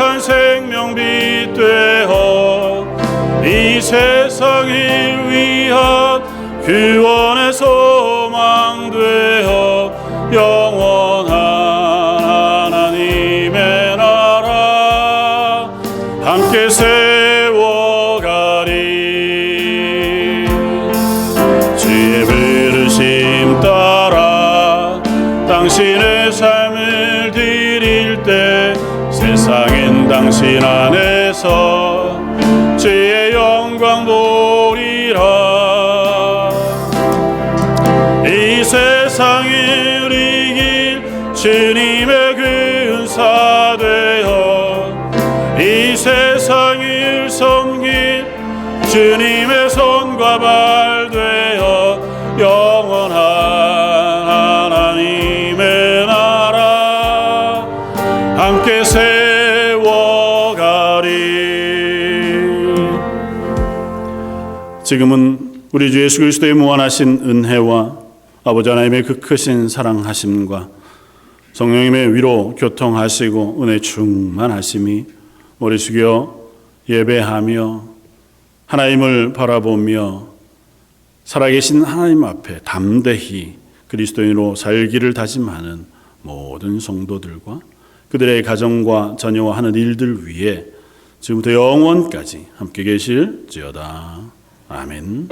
거룩한 생명빛 되어 이 세상을 위한 구원의 소망 되어 영원한 하나님의 나라 함께 세워가리. 주의 부르심 따라 당신의 삶을 드릴 때 세상엔 당신 안에서 주의 영광 보리라. 이 세상을 이길 주님의 근사 되어 이 세상을 섬길 주님의 손과 발되 세워가리. 지금은 우리 주 예수 그리스도의 무한하신 은혜와 아버지 하나님의 그 크신 사랑하심과 성령님의 위로 교통하시고 은혜 충만하심이 머리 숙여 예배하며 하나님을 바라보며 살아계신 하나님 앞에 담대히 그리스도인으로 살기를 다짐하는 모든 성도들과 그들의 가정과 자녀와 하는 일들 위해 지금부터 영원까지 함께 계실지어다. 아멘.